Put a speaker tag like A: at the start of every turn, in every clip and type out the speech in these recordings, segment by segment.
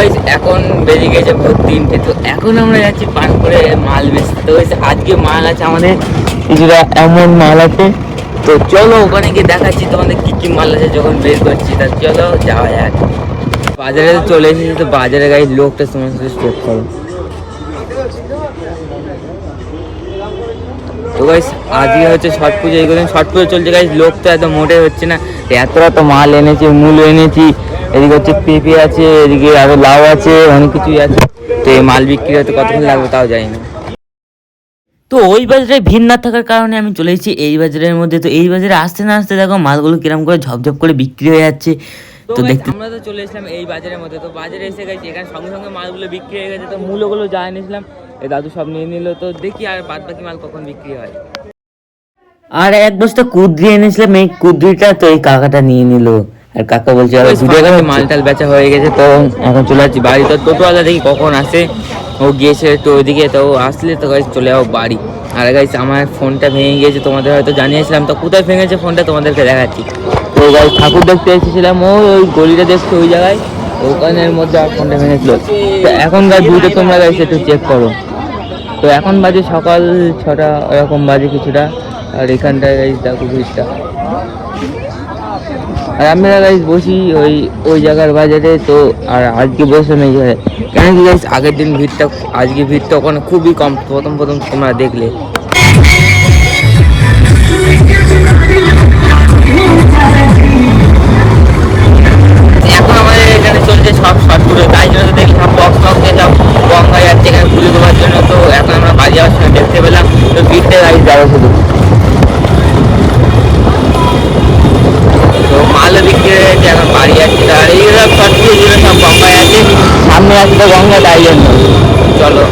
A: Guys এখন বেজে গেছে ভোর তিনটে। তো এখন আমরা যাচ্ছি পান করে মাল বেচতে। তো আজকে মাল আছে আমাদের। কিছুটা এমন মাল আছে। তো চলো ওখানে গিয়ে দেখাচ্ছি তোমাদের কি কি মাল আছে যখন বের করছি। তা চলো যাওয়া যাক। বাজারে তো চলে এসেছি, তো বাজারে গাই লোকটা তোমার সাথে স্টেপ করো। তো গাইস আজকে হচ্ছে ছট পুজো, এই কদিন ছট পুজো চলছে। গাইস লোক তো এত মোটে হচ্ছে না। এত তো মাল এনেছি, মূল এনেছি। এদিকে হচ্ছে পেঁপে আছে এদিকে আরও লাউ আছে অনেক কিছুই আছে। তো এই মাল বিক্রি হতে কতক্ষণ লাগবে তাও জানি না তো ওই বাজারে ভিড় না থাকার কারণে আমি চলে এসেছি এই বাজারের মধ্যে। তো এই বাজারে আসতে না আসতে দেখো মালগুলো কিরম করে ঝপঝপ করে বিক্রি হয়ে যাচ্ছে। তো দেখতে আমরা তো চলে এসেছিলাম এই বাজারের মধ্যে। তো বাজারে এসে গেছি এখানে সঙ্গে সঙ্গে মালগুলো বিক্রি হয়ে গেছে। তো মূলগুলো যা এনেছিলাম এই দাদু সব নিয়ে নিল। তো দেখি আর বাদ বাকি মাল কখন বিক্রি হয়। আর এক বস্তা কুদ্রি এনেছিলাম এই কুদ্রিটা তো এই কাকাটা নিয়ে নিল। আর কাকা বলছে "আরে ভিডিও করে মাল টাল বেচা হয়ে গেছে তো এখন চলে যাচ্ছি বাড়ি। তো টোটোওয়ালা দেখি কখন আসে ও গিয়েছে তো ওইদিকে তো আসলে তো গাইজ চলে যাব বাড়ি। আর গাইজ আমার ফোনটা ভেঙে গিয়েছে তোমাদের হয়তো জানিয়েছিলাম তো কোথায় ভেঙেছে ফোনটা তোমাদেরকে দেখাচ্ছি। তো গাইজ ঠাকুর দেখতে এসেছিলাম ও ওই গলিটা দেখতে ওই জায়গায়? ওখানের মধ্যে আর ফোনটা ভেঙেছিল। তো এখন গাইজ দুটো তোমরা গাইজ একটু চেক করো। তো এখন বাজে সকাল ছটা ওরকম বাজে কিছুটা। আর এখানটায় গাইজ দেখো ভিড়টা আর আমরা গাইজ বসি ওই ওই জায়গার বাজারে, তো আর আজকে বসে নেই কেন কি গাইজ আগের দিন ভিড়টা আজকে ভিড়টা ওখানে খুবই কম, প্রথম প্রথম তোমরা দেখলে। সব শর্ট পুজো সব গঙ্গায় আছে সামনে আসবে গঙ্গা তাই জন্য চলো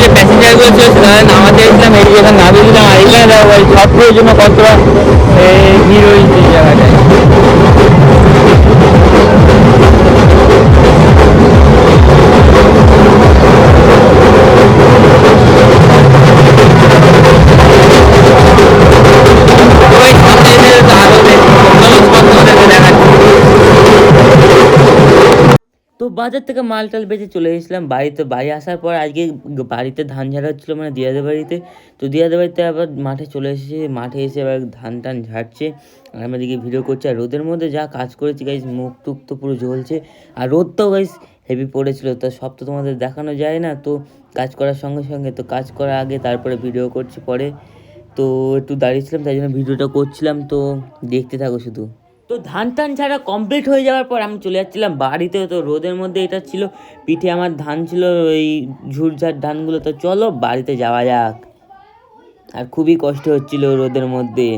A: যে প্যাসেঞ্জারগুলো ছিল সেখানে নামাতে এসেছিলাম এডুকেশন নামিয়ে দিলাম আর এখানে দেখো ওই শর্ট পুজোর জন্য কতটা ভিড় জায়গাটায়। বাজার থেকে মাল টাল বেঁচে চলে এসেছিলাম বাড়িতে। বাড়ি আসার পর আজকে বাড়িতে ধান ঝাড়া হচ্ছিল মানে দিয়াদের বাড়িতে। তো দিয়াদের বাড়িতে আবার মাঠে চলে এসেছে। মাঠে এসে আবার ধান টান ঝাড়ছে। আর আমি এদিকে ভিডিও করছি। আর রোদের মধ্যে যা কাজ করেছি গাইজ মুখ টুক তো পুরো জ্বলছে। আর রোদটাও গাইজ হেভি পড়েছিল। তো সব তো তোমাদের দেখানো যায় না। তো কাজ করার সঙ্গে সঙ্গে, তো কাজ করার আগে, তারপরে ভিডিও করছি পরে। তো একটু দাঁড়িয়েছিলাম, তাই জন্য ভিডিওটা করছিলাম। তো দেখতে থাকো শুধু। তো ধান টান ছাড়া কমপ্লিট হয়ে যাওয়ার পর আমি চলে যাচ্ছিলাম বাড়িতে। তো রোদের মধ্যে এটা ছিল, পিঠে আমার ধান ছিল, ওই ঝুরঝাট ধানগুলো। তো চলো বাড়িতে যাওয়া যাক। আর খুবই কষ্ট হচ্ছিল রোদের মধ্যে।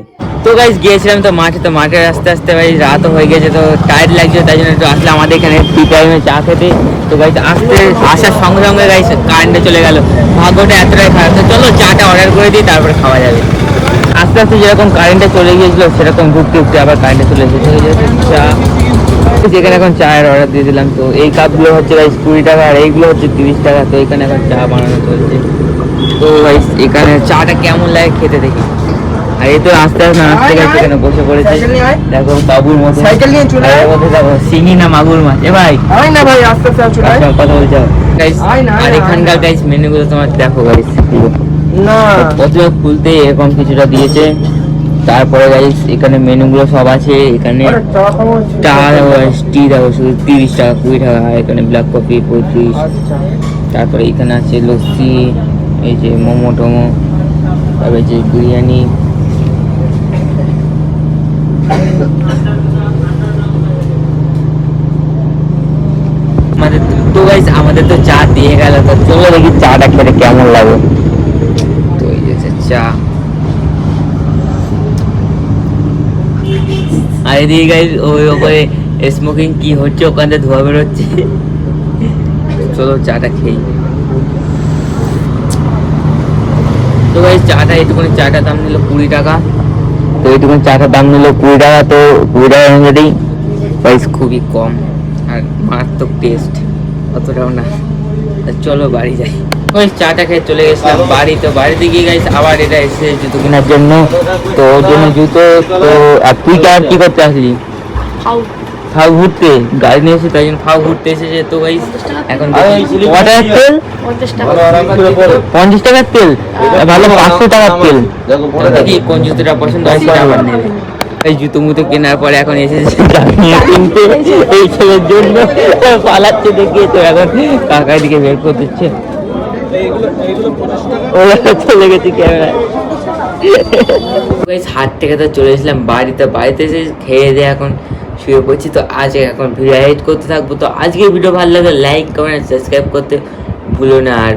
A: তো গাইজ গিয়েছিলাম তো মাঠে। তো মাঠে আস্তে আস্তে ভাই রাত হয়ে গেছে, তো টায়ার্ড লাগছে তাই জন্য একটু আসলে আমাদের এখানে টি টাইমে চা খেতে। তো গাইজ আসতে আসার সঙ্গে সঙ্গে গাইজ কারেন্টে চলে গেল। ভাগ্যটা এতটাই খারাপ। তো চলো চাটা অর্ডার করে দিই, তারপরে খাওয়া যাবে। আস্তে আস্তে যেরকম কারেন্টে চলে গিয়েছিল সেরকম ঢুকতে ঢুকতে আবার কারেন্টে চলে এসেছে। চা যেখানে এখন চায়ের অর্ডার দিয়ে দিলাম তো এই কাপগুলো হচ্ছে গাইজ কুড়ি টাকা আর এইগুলো হচ্ছে তিরিশ টাকা তো এখানে এখন চা বানানো চলছে। তো গাইজ এখানে চাটা কেমন লাগে খেতে দেখি। আর এই তো আস্তে আস্তে নাচতে গেছে এখানে বসে পড়েছে। দেখো বাবুর মতো।
B: সাইকেল নিয়ে চলে।
A: মধ্যে দেখো শিঙি না মাগুর মাছ? এ ভাই।
B: আয় না ভাই আস্তে আস্তে চলে
A: আচ্ছা, কথা বলছো আর এখানকার। গাইজ মেনুগুলো তোমার দেখো গাইজ
B: না।
A: খুলতে এরকম কিছুটা দিয়েছে। তারপরে গাইজ এখানে মেনুগুলো সব আছে। এখানে
B: চা খাব
A: টি দেখো শুধু তিরিশ টাকা কুড়ি টাকা। এখানে ব্ল্যাক কফি পঁয়ত্রিশ। তারপরে এখানে আছে লস্যি এই যে মোমো টোমো তারপরে যে বিরিয়ানি। আমাদের তো গাইস আমাদের তো চা দিয়ে গেল। তো চলো দেখি চাটা খেতে কেমন লাগে। চা আর এদিকে গাইস ওই ওপরে স্মোকিং কি হচ্ছে? ওখান থেকে ধোয়া বেরোচ্ছে। চলো চাটা খেই তো ভাই চাটা, এইটুকুনি চাটার দাম নিল কুড়ি টাকা। তো এইটুকুনি চাটার দাম নিল কুড়ি টাকা, তো কুড়ি টাকা অনুযায়ী প্রাইস খুবই কম, আর মারাত্মক টেস্ট অতটাও না। চলো বাড়ি যাই। ওই চাটা খেয়ে চলে গেছিলাম। বাড়ি তো বাড়িতে গিয়ে গাইস আবার এটা এসে জুতো কেনার জন্য। তো ওর জন্য জুতো তো আর তুই আর কি করতে আসলি? ফাউ। ঘুরতে। গাড়ি নিয়ে এসে তাই জন্য ফাউ ঘুরতে এসেছে। তো ভাই এখন দেখি। কটার তেল? পঞ্চাশ টাকার তেল? ভালো পাঁচশো টাকার তেল। দেখি কোন জুতোটা পছন্দ হয় সেটা আবার নেবে। এই জুতো মুতো কেনার পরে এখন এসেছে কিনতে। এই ছেলের জন্য পালাচ্ছে দেখিয়ে তো এখন কাকা দিকে বের করে দিচ্ছে। ওরা চলে গেছে ক্যামেরা গাইস হাট থেকে তো চলে এসেছিলাম বাড়িতে বাড়িতে এসে খেয়ে দিয়ে এখন শুয়ে পড়ছি। তো আজ এখন ভিডিও এডিট করতে থাকব। তো আজকে ভিডিও ভালো লাগে লাইক কমেন্ট সাবস্ক্রাইব করতে ভুলো না আর।